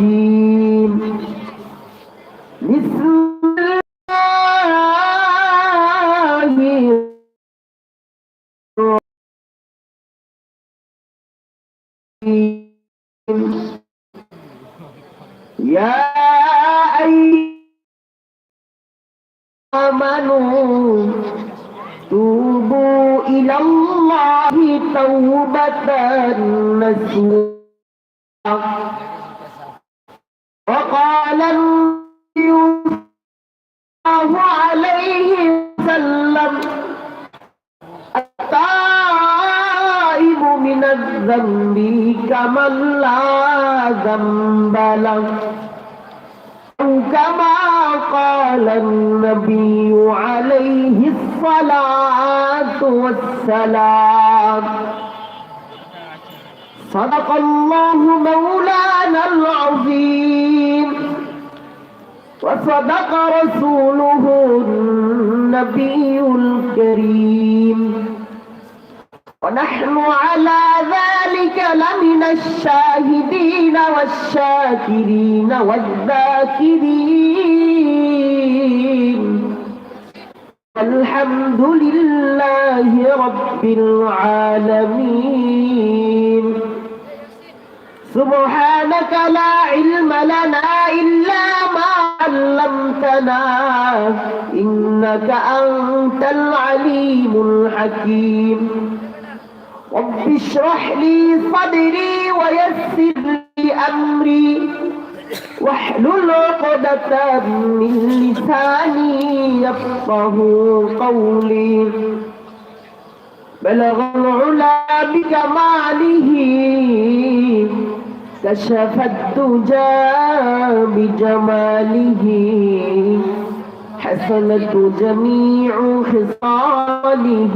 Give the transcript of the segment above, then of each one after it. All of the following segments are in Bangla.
الرجيم بسم الله الرحيم يا أيها آمنوا توبوا إلى الله توبة نسوحا كمن لا ذنب له أو كما قال النبي عليه الصلاة والسلام صدق الله مولانا العظيم وصدق رسوله النبي الكريم ونحن على ذلك لمن الشاهدين والشاكرين والذاكرين. الحمد لله رب العالمين. سبحانك لا علم لنا إلا ما علمتنا. إنك أنت العليم الحكيم. رب اشرح لي صدري ويسر لي أمري واحلل عقدة من لساني يفقه قولي. بلغ العلا بكماله كشف الدجى بجماله. حسنت جميع خصاله.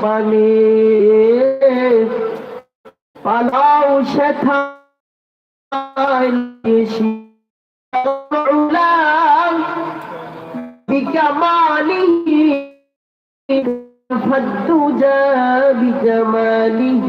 পানে পালাও সেথা بكماله فالدجى بجماله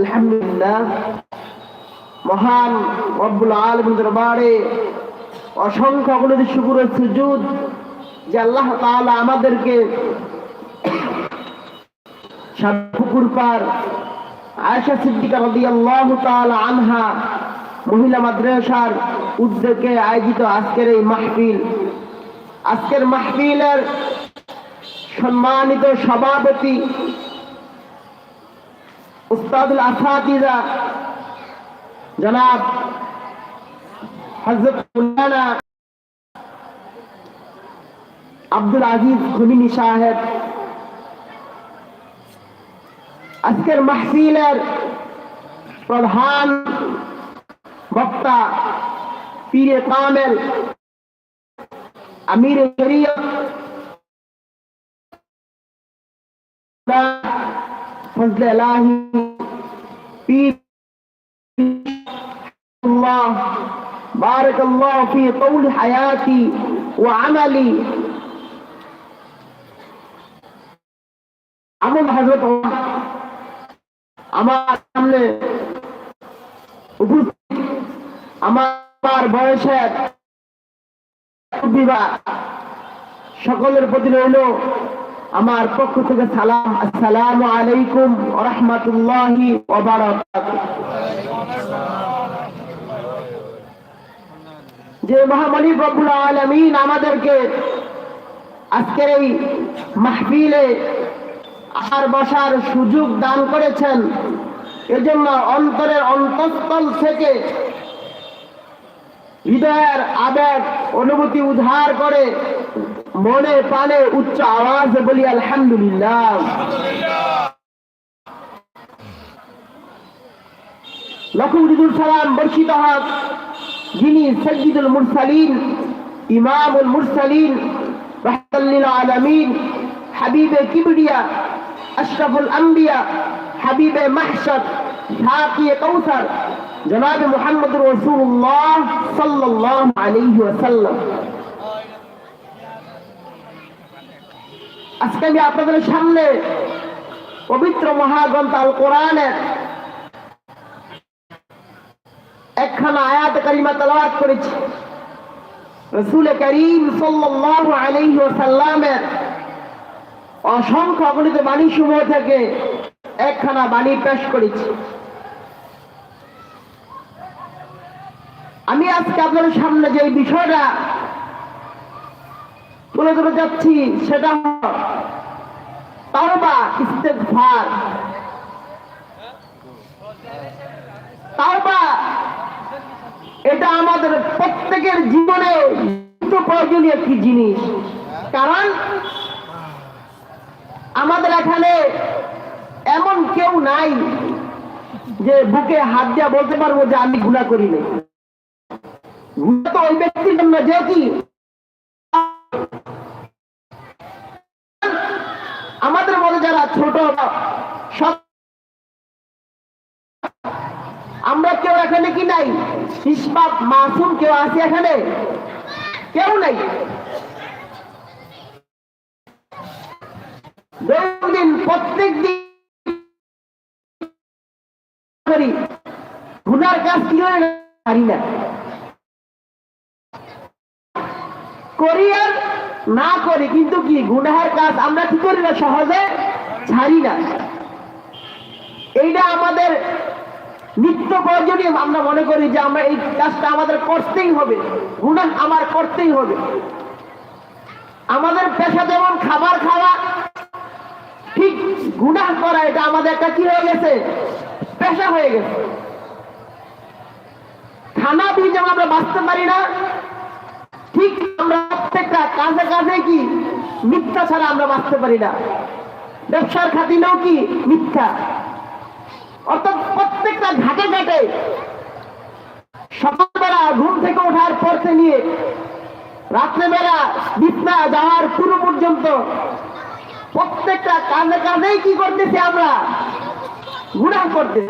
আলহামদুলিল্লাহ। মহান রব্বুল আলম দরবারে অসংখ্য অগণিত শুকুরের সুযোগ যে আল্লাহ তাআলা আমাদেরকে পুকুর পার আয়েশা সিদ্দিকা রাদিয়াল্লাহু তাআলা আনহা মহিলা মাদ্রাসার উদ্যোগে আয়োজিত আজকের এই মাহফিল। আজকের মাহফিলের সম্মানিত সভাপতি উস্তাদুল আসাদিদা জনাব হজরত মৌলানা আব্দুল আজিজ খুমিনি সাহেব। আজকের মাহফিলের প্রধান বক্তা পীরে কামেল আমির শরীয়ত ফজলে এলাহি পীর الله بارك الله في طول حياتي وعملي আমল হজরত আমার সামনে উপস্থিত আমার বয়সের বিবাহ সকলের প্রতি রইল আমার পক্ষ থেকে সালাম, আসসালামু আলাইকুম রহমতুল্লাহি যে মহামালিক রব্বুল আলমিন আমাদেরকে আজকের এই মাহফিলে আর বসার সুযোগ দান করেছেন, এজন্য অন্তরের অন্তঃস্থল থেকে হৃদয়ের আবেগ, অনুভূতি উদ্ধার করে মনে প্রাণে উচ্চ আওয়াজে বলি আলহামদুলিল্লাহ। লকুদুল সালাম বর্ষিত হক, যিনি সজ্জিদুল মুরসালিন, ইমামুল মুরসালিন রহমাল্লিল আলমিন, হাবিবে কিবরিয়া, আশরাফুল আম্বিয়া, হাবিবে মাহশর সাকিয়ে কৌসার জনাব মুহাম্মদ রসুল্লাহ সাল্লাল্লাহু আলাইহি ওয়াসাল্লাম। আজকে আমি আপনাদের সামনে পবিত্র মহাগ্রন্থ আল কোরআনের একখানা আয়াত কারিমা তেলাওয়াত করেছি। রসুল করিম সাল্লাল্লাহু আলাইহি ওয়াসাল্লামের অসংখ্য অগণিত বাণী সমূহ থেকে একখানা বাণী পেশ করেছি। আমি আজকে আপনাদের সামনে যে বিষয়টা তুলে ধরে যাচ্ছি সেটা তাওবা ইস্তেগফার তাওবা এটা আমাদের প্রত্যেকের জীবনে প্রয়োজনীয় একটি জিনিস। কারণ আমাদের এখানে এমন কেউ নাই যে বুকে হাত দিয়া বলতে পারব যে আমি গুণা করি নাই। গুণা তো ওই ব্যক্তির জন্য, যে কি আমাদের মধ্যে যারা ছোট আমরা কেউ এখানে কি নাই? নিষ্পাপ মাসুম কেউ আছে এখানে? কেউ নাই। দৈনন্দিন প্রত্যেক দিন কাজ কি হয় না। করি না করি, কিন্তু কি? গুনাহের কাজ আমরা কি করি না? সহজে ছাড়ি না। এইটা আমাদের নিত্য প্রয়োজনীয়। আমরা মনে করি যে আমরা এই কাজটা আমাদের করতেই হবে। গুনাহ আমার করতেই হবে। আমাদের পেশা যেমন খাবার খাওয়া, ঠিক গুনাহ করা, এটা আমাদের একটা কি হয়ে গেছে? পেশা হয়ে গেছে। খানা দিয়ে যেমন আমরা বাঁচতে পারি না ঠিক আমরা প্রত্যেকটা কাজে কাজে কি মিথ্যা ছাড়া আমরা বাঁচতে পারি না। ব্যবসার খাতিলেও কি মিথ্যা? অর্থাৎ প্রত্যেকটা ঘাটে ঘাটে সকালবেলা ঘুম থেকে ওঠার পরতে নিয়ে রাত্রেবেলা বিছনা যাওয়ার পুরো পর্যন্ত প্রত্যেকটা কাজে কাজেই কি করতেছি আমরা? গুণা করতে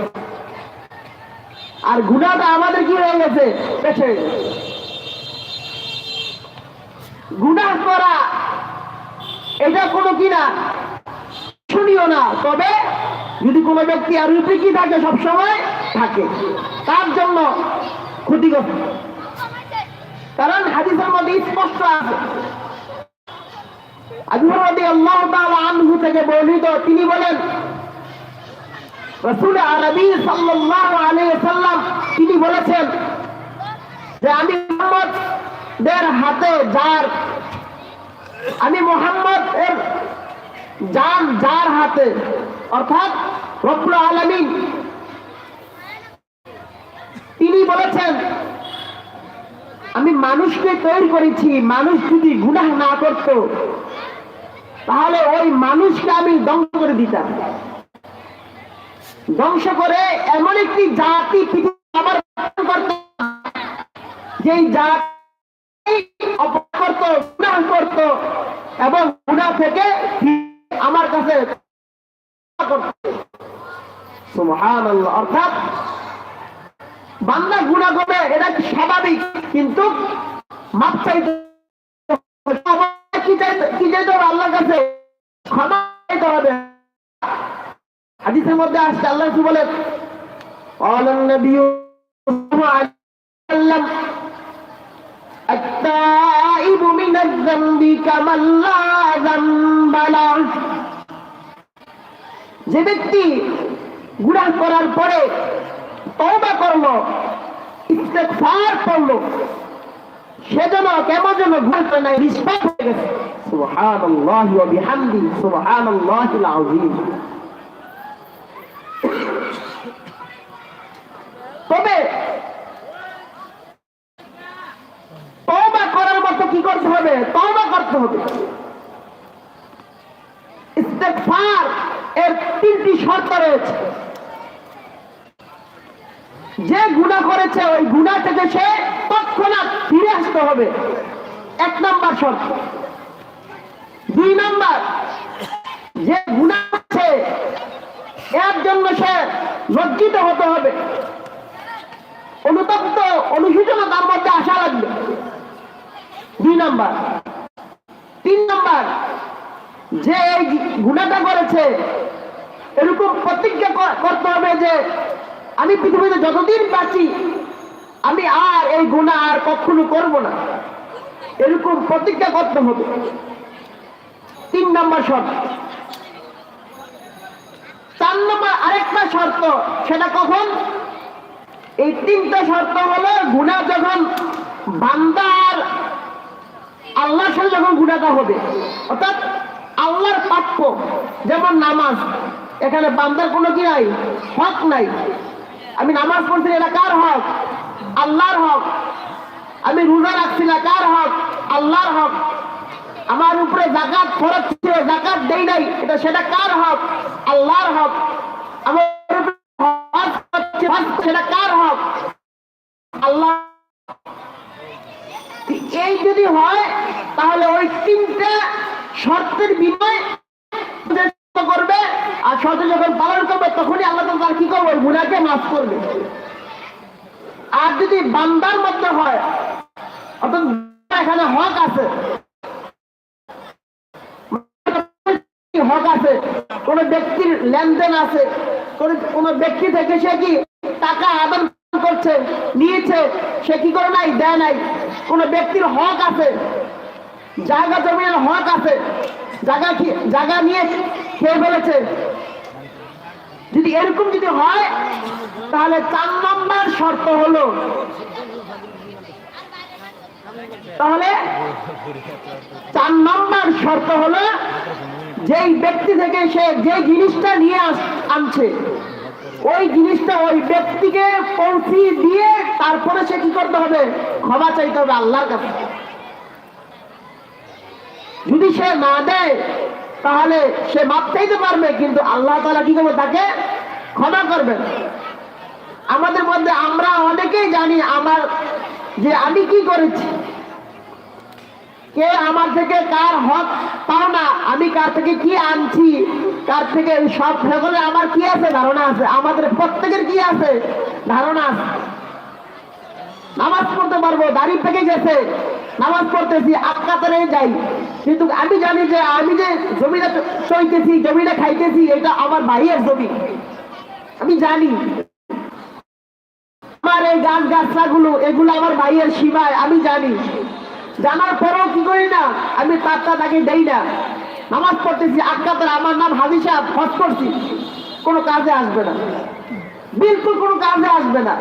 আর গুণাটা আমাদের কি হয়ে গেছে? পেছে গুণা করা। এটা কোনো কিনা শুনিও না। তবে যদি কোনো ব্যক্তি আর কি থাকে সবসময়, থাকে। তার জন্য ক্ষতিগ্রস্ত। কারণ হাদিসের মধ্যে স্পষ্ট আছে। আনহু থেকে বর্ণিত, তিনি বলেন, রসুল আরবি সাল্লাল্লাহু আলাইহি সাল্লাম তিনি বলেছেন যে আমি মোহাম্মদ দের হাতে যার, আমি মোহাম্মদ এর যান যার হাতে, অর্থাৎ রব্বুল আলামিন। তিনি বলেছেন, আমি মানুষকে তৈরি করেছি, মানুষ যদি গুনাহ না করত, তাহলে ওই মানুষকে আমি ধ্বংস করে দিতাম। ধ্বংস করে এমন একটি জাতি করতে যেই অপরাধ গুণাহ করত এবং গুণা থেকে আমার কাছে অর্থাৎ বান্দা গুণা করবে এটা স্বাভাবিক? কিন্তু মধ্যে আল্লাহ বলেন? صلى الله عليه وسلم التائب من الذنب كمن لا ذنب له যে ব্যক্তি গুনাহ করার পরে তওবা করলো ইস্তেগফার করলো সেজন্য কেমন যেন ঘুরতে নাই রিসপেক্ট হয়ে গেছে সুবহানাল্লাহি ওয়া বিহামদি সুবহানাল্লাহিল আযীম রয়েছে যে গুণা করেছে, ওই গুণা থেকে সে তৎক্ষণাৎ ফিরে আসতে হবে। এক নাম্বার শর্ত। দুই নাম্বার, যে গুণা আছে এর জন্য সে লজ্জিত হতে হবে। অনুতপ্ত অনুসূচনা তার মধ্যে আসা লাগবে। দুই নাম্বার। তিন নাম্বার, যে এই গুণাটা করেছে এরকম প্রতিজ্ঞা করতে হবে যে আমি পৃথিবীতে যতদিন বাঁচি, আমি আর এই গুণা আর কখনো করব না। এরকম প্রতিজ্ঞা করতে হবে। তিন নম্বর শর্ত। চার নম্বর আরেকটা শর্ত, সেটা কখন? এই তিনটা শর্ত হলো গুণা যখন বান্দার আল্লাহর সাথে যখন গুণাটা হবে, অর্থাৎ আল্লাহর প্রাপ্য, যেমন নামাজ এখানে বান্দার কোনো কি নাই? হক নাই। আমি নামাজ পড়ছি, এটা কার হক? আল্লাহর হক। আমি রোজা রাখছি না কার হক? আল্লাহর হক। আমার উপরে জাকাত খরচ জাকাত দেই নাই, এটা সেটা কার হক? আল্লাহর হক। আমার সেটা কার হক? আল্লাহ। এই যদি হয়, তাহলে ওই তিনটা শর্তের বিনয় করবে। আর শর্ত যখন পালন করবে, তখনই আল্লাহ তার কি করবে? গুনাকে মাফ করবে। আর যদি বান্দার মধ্যে হয়, অর্থাৎ এখানে হক আছে হক আছে, কোন ব্যক্তির লেনদেন আছে, কোন ব্যক্তি থেকে সে কি টাকা আদান করছে, নিয়েছে, সে কি করে নাই, দেয় নাই? কোন ব্যক্তির হক আছে, জায়গা জমির হক আছে, জায়গা কি, জায়গা নিয়ে খেয়ে ফেলেছে যদি এরকম যদি হয়, তাহলে চার নম্বর শর্ত হলো, তাহলে চার নম্বর শর্ত হলো, যেই ব্যক্তি থেকে সে যে জিনিসটা নিয়ে আনছে, ওই জিনিসটা ওই ব্যক্তিকে পৌঁছে দিয়ে তারপরে সে কি করতে হবে? ক্ষমা চাইতে হবে আল্লাহর কাছে। যদি সে না দেয় তাহলে সে মাপ চাইতে পারবে, কিন্তু আল্লাহ তাআলা কি করবে তাকে ক্ষমা করবেন আমাদের মধ্যে আমরা অনেকেই জানি আমার যে আমি কি করেছি, কে আমার থেকে কার হক পাও না, আমি কার থেকে কি আনছি, কার থেকে সব সকলে আমার কি আছে ধারণা আছে, আমাদের প্রত্যেকের কি আছে ধারণা আছে। নামাজ পড়তে পারব, দাড়ি থেকে গেছে, নামাজ পড়তেছি আটকাতারে যাই। কিন্তু আমি জানি যে আমি যে জমিটা চইতেছি জমিটা খাইতেছি, এটা আমার ভাইয়ের জমি। আমি জানি। আমার এই গাছ গাছলাগুলো এগুলো আমার ভাইয়ের সীমায়, আমি জানি। জানার পরেও কি করি না? আমি তারটা তাকে দেই না। নামাজ পড়তেছি আটকাতারে আমার নাম হাজি সাহেব, হজ করছি। কোনো কাজে আসবে না। বিলকুল কোনো কাজে আসবে না।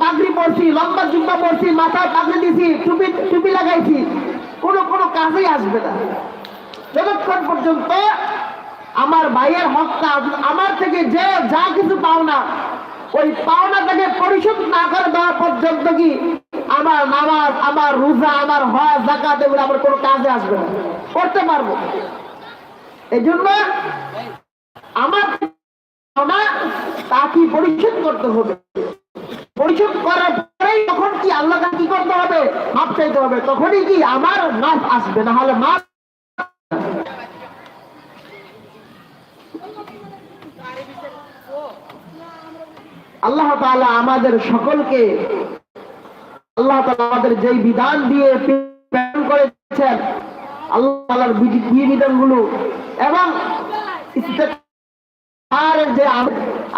পাগড়ি পরছি, লম্বা জুম্বা পড়ছি মাথায় পাগড়ি দিছি, টুপি টুপি লাগাইছি। কোনো কোনো কাজেই আসবে না। যতক্ষণ পর্যন্ত আমার ভাইয়ের হকটা আমার থেকে যে যা কিছু পাওনা, ওই পাওনাটাকে পরিশোধ না করে দেওয়া পর্যন্ত কি আমার নামাজ, আমার রোজা, আমার হজ জাকাত এগুলো আমার কোনো কাজে আসবে না। করতে পারব। এই জন্য আমার পাওনা, তা কি পরিশোধ করতে হবে? পরিশোধ করার পরেই তখন কি কি করতে হবে? মাপ চাইতে হবে। তখনই কি আমার মাপ আসবে না হলে মাপ আল্লাহ তাআলা আমাদের সকলকে আল্লাহ তাআলা আমাদের যেই বিধান দিয়ে প্রেরণ করেছেন, আল্লাহ তাআলার বিধি- বিধিবিধানগুলো এবং আর যে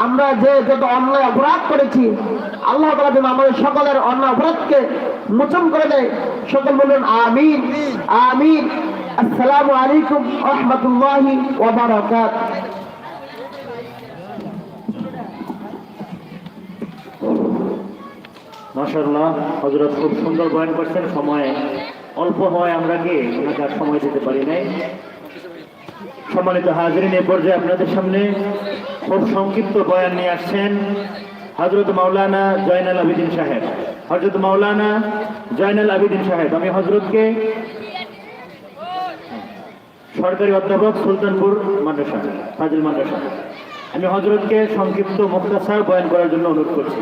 আমরা যে যত অন্যায় অপরাধ করেছি, আল্লাহ তাআলা যেন আমাদের সকলের অন্যায় অপরাধকে মোচন করে দেয়। সকল বলুন, আমিন। আমিন। আসসালামু আলাইকুম রহমতুল্লাহি ওয়া বারাকাতুহু। মাশাল্লাহ হজরত খুব সুন্দর বয়ান করছেন। সময় অল্প হয়, আমরা কি? ওনাকে সময় দিতে পারি নাই। সম্মানিত হাজিরিন, এ পর্যায়ে আপনাদের সামনে খুব সংক্ষিপ্ত বয়ান নিয়ে আসছেন হজরত মাওলানা জয়নাল আবিদিন সাহেব। হজরত মাওলানা জয়নাল আবিদিন সাহেব, আমি হজরতকে সরকারি অধ্যাপক সুলতানপুর মাদ্রাসা, ফাজিল মাদ্রাসা। আমি হজরতকে সংক্ষিপ্ত মুক্তাসার বয়ান করার জন্য অনুরোধ করছি।